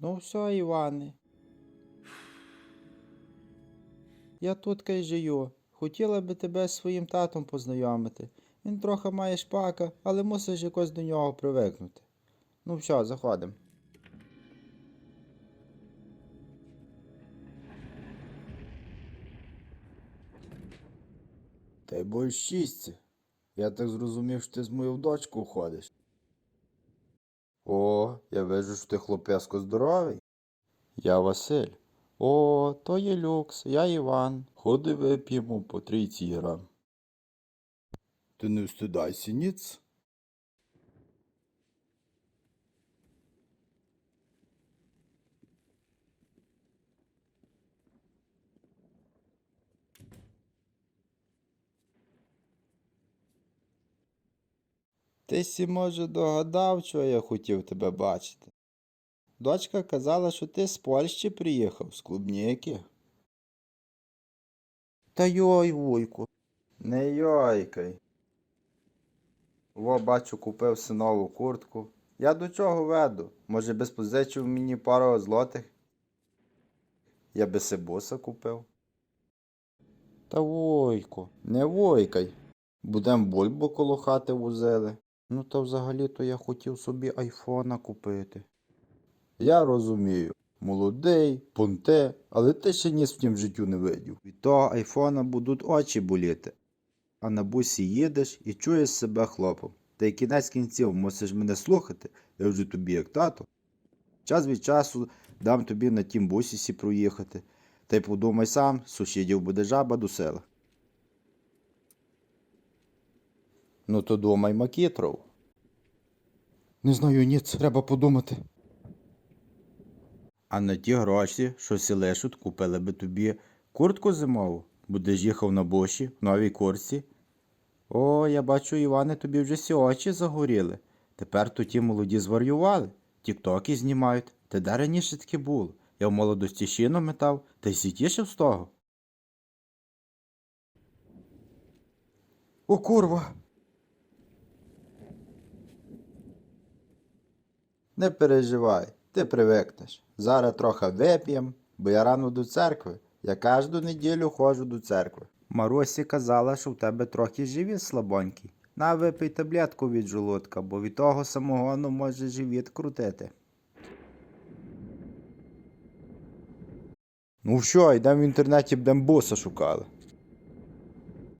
Ну все, Іване. Я тут кай жию. Хотіла би тебе з своїм татом познайомити. Він трохи має шпака, але мусиш якось до нього привикнути. Ну все, заходимо. Та й бойщісться. Я так зрозумів, що ти з мою дочку ходиш. О, я вижу, що ти хлопесько здоровий. Я Василь. О, то є люкс, я Іван. Ходи вип'ємо по трійці грам. Ти не встидайся ніц. Ти сі, може, догадав, що я хотів тебе бачити. Дочка казала, що ти з Польщі приїхав, з клубніки. Та йой, вуйку. Не йойкай. Во, бачу, купив синову куртку. Я до чого веду? Може, би спозичив мені пару злотих? Я би сибуса купив. Та войко, не войкай. Будем бульбу коло хати возили. Ну та взагалі-то я хотів собі айфона купити. Я розумію. Молодий, понте, але ти ще ніс в тім життю не видів. Від того айфона будуть очі боліти. А на бусі їдеш і чуєш себе хлопом. Та й кінець кінців мусиш мене слухати, я вже тобі як тато. Час від часу дам тобі на тім бусісі проїхати. Та й подумай сам, сусідів буде жаба до села. Ну то думай, Макітров. Не знаю, ніц, треба подумати. А на ті гроші, що сі лишуть, купили би тобі куртку зимову. Будеш їхав на боші, в новій курці. О, я бачу, Іване, тобі вже всі очі загоріли. Тепер то ті молоді зварювали, тіктоки знімають. Та де раніше таке було? Я в молодості щіно метав, та й сітішив з того. О, курва! Не переживай, ти привикнеш. Зараз трохи вип'єм, бо я рано до церкви. Я кожну неділю ходжу до церкви. Маросі казала, що в тебе трохи живіт слабонький. На випий таблетку від жолудка, бо від того самогону може живіт крутити. Ну що, йдемо в інтернеті будемо боса шукали.